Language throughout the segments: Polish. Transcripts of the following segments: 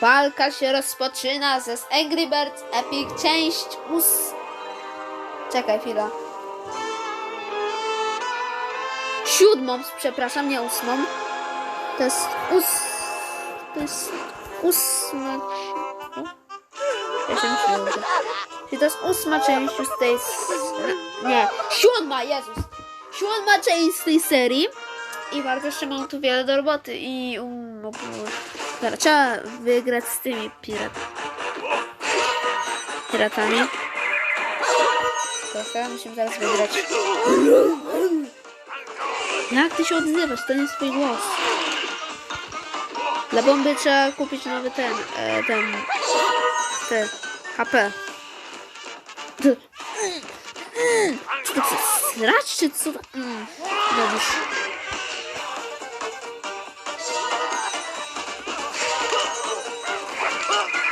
Walka się rozpoczyna ze Angry Birds Epic część ós... Czekaj chwilę. Siódmą, przepraszam, nie ósmą. To jest ós... To jest ósma... Ja to jest ósma część z tej... Nie, siódma, Jezus! Siódma część z tej serii. I bardzo jeszcze mam tu wiele do roboty i... Um, Dobra, trzeba wygrać z tymi pirat... piratami. Proszę, musimy zaraz wygrać. Jak ty się odzywasz? To nie jest twój głos. Dla bomby trzeba kupić nowy ten, e, ten, ten, HP. Czy to srać, czy co? Mm, Dobrze.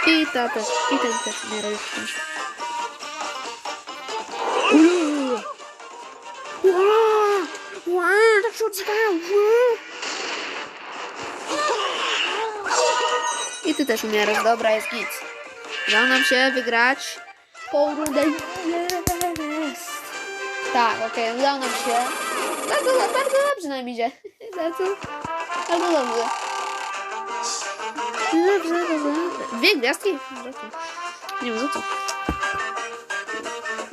I ta też, i ten też umiera już. Się odzywają! Ła! I ty też umierasz, dobra, jest git. Udało nam się wygrać tą rundę. Jest! Tak, okej, udało nam się. Bardzo, bardzo dobrze nam idzie. Bardzo, bardzo dobrze. Dobrze, dobrze. Dwie gwiazdki? Nie wiem za co.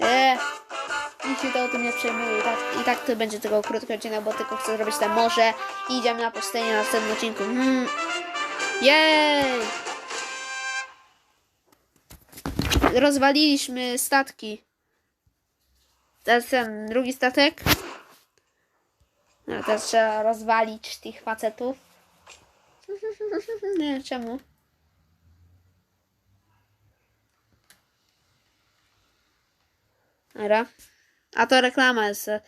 Eee. Nikt się to o tym nie przejmuje. I tak, I tak to będzie tylko krótki odcinek, bo tylko chcę zrobić te morze i idziemy na pustynię na następnym odcinku. Mm. Jej! Rozwaliliśmy statki. Teraz ten drugi statek. No, teraz trzeba rozwalić tych facetów. Nie czemu. Dobra. A to reklama jest. e,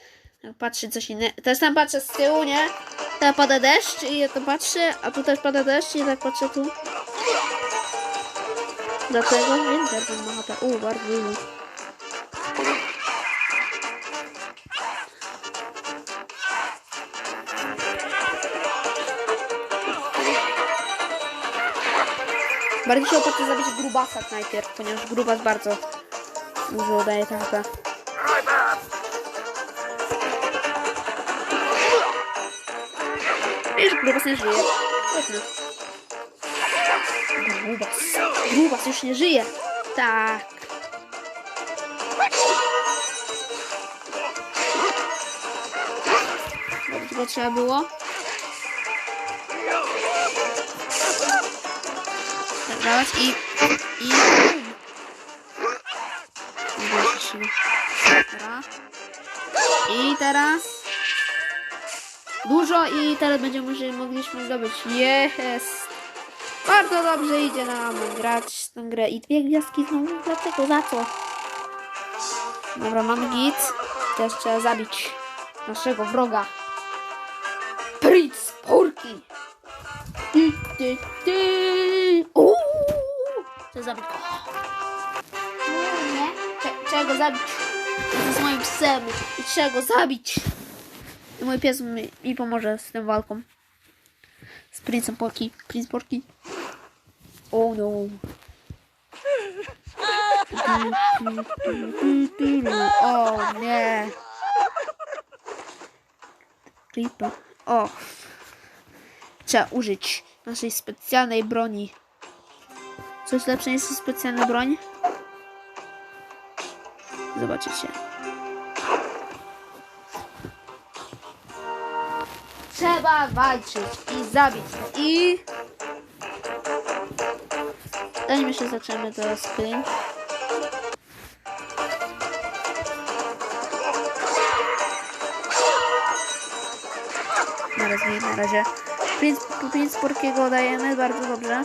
patrzy coś innego. Też tam patrzę z tyłu, nie? Tam pada deszcz i ja to patrzę, a tu też pada deszcz i tak patrzę tu. Dlatego wiem, że ten ma ochotę. U, bardzo Bardziej się opłaca zabić grubasa najpierw, ponieważ grubas bardzo dużo daje taka. Wiesz, grubas nie żyje. Pewnie. Grubas. Grubas już nie żyje. Tak. Dobrze trzeba było. Zabrać i... i... I teraz... Dużo i teraz będziemy mogli, mogliśmy zdobyć. Jest! Bardzo dobrze idzie nam grać tę grę. I dwie gwiazdki znowu. Dlaczego? Za co? Dobra, mamy git. Teraz trzeba zabić naszego wroga. Prince Porki! Ty, ty, ty. Chcę zabić. Nie? Cze- Trzeba go zabić. To jest moim psem i trzeba go zabić. I mój pies mi, mi pomoże z tą walką. Z Princem Porki. Prince Porki. Oh no. O nie. Creeper. O. Trzeba użyć naszej specjalnej broni. Coś lepsze niż specjalna broń? Zobaczycie. Trzeba walczyć i zabić. I... Zanim jeszcze zaczniemy to screen. Na razie, na razie. Prince, Prince Porkiego dajemy bardzo dobrze.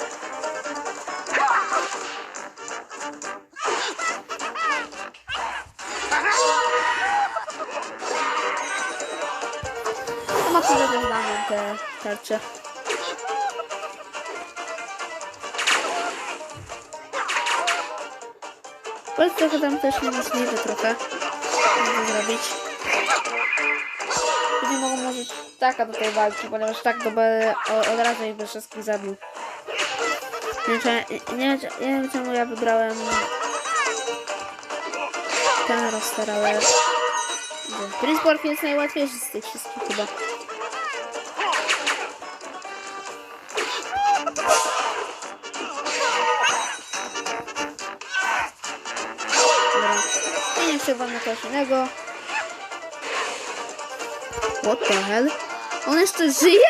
Że też damy te tarcze. Jest trochę tam też niemożliwe trochę. żeby zrobić. Nie mogą może taka do tej walki, ponieważ tak to by od razu ich by wszystkich zabił. Nie wiem, nie, nie wiem czemu ja wybrałem ten roster, ale... Morph jest najłatwiejszy z tych wszystkich chyba. Przewam na kogoś innego. What the hell? On jeszcze żyje?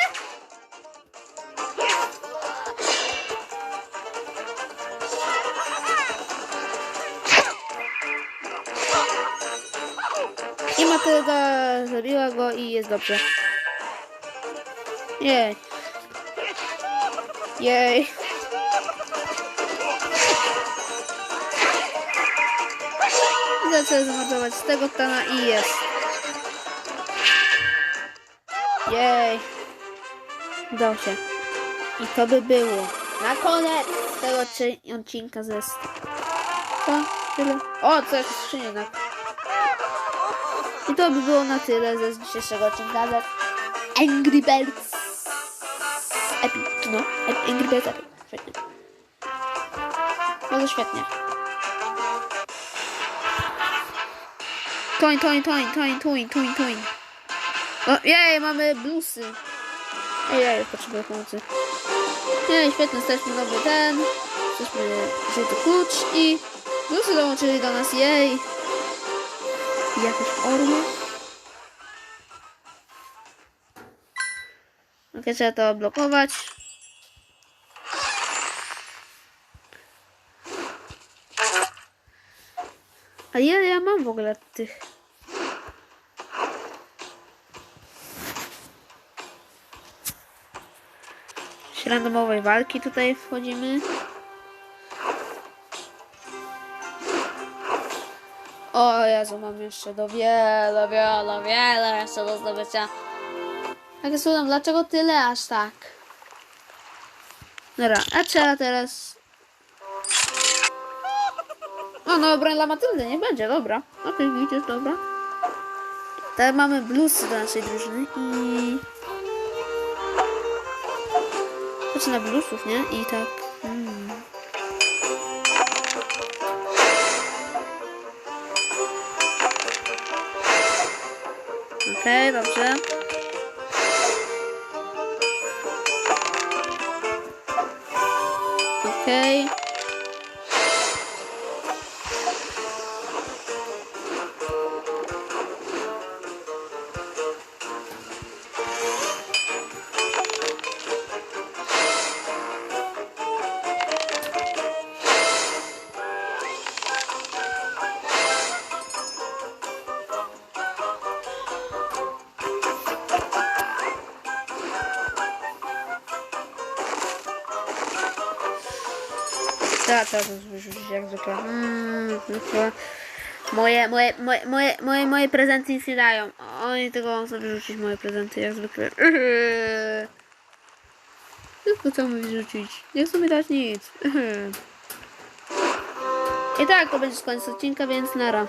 I Matylda zabiła go i jest dobrze. Jej. Jej. Lecę zamordować z tego tana i jest. Jej. Udało się. I to by było. Na koniec tego odci- odcinka ze... To tyle. O, co jest skrzynia jednak. I to by było na tyle ze dzisiejszego odcinka ze Angry Birds Epic. No, Angry Birds Epic. Świetnie. Bardzo świetnie. Toin, toin, toin, toin, toin, toin, toin. O, jej, mamy bluesy. Ej, ej, potrzebuję pomocy. Jej, świetnie, jesteśmy nowy ten. Jesteśmy żółty klucz i bluesy dołączyli do nas, jej. I jakieś orły. Ok, trzeba to blokować. A ja, ja mam w ogóle tych. Jakieś randomowej walki tutaj wchodzimy. O Jezu, mam jeszcze do wiele, wiele, wiele jeszcze do zdobycia. Tak słucham, dlaczego tyle aż tak? Dobra, a trzeba teraz... O, no broń dla Matyldy, nie będzie, dobra. Okej, widzisz, dobra. Teraz mamy bluesy do naszej drużyny i... Chodź na bluesów, nie? I tak... Hmm. Okej, dobrze. Okej. Tak, trzeba to wyrzucić jak zwykle. Mm, zwykle. Moje, moje, moje, moje, moje, moje prezenty nic nie dają. Oni tylko mogą sobie rzucić moje prezenty jak zwykle. Tylko co mi wyrzucić? Nie chcą mi dać nic. I tak, to będzie koniec odcinka, więc nara.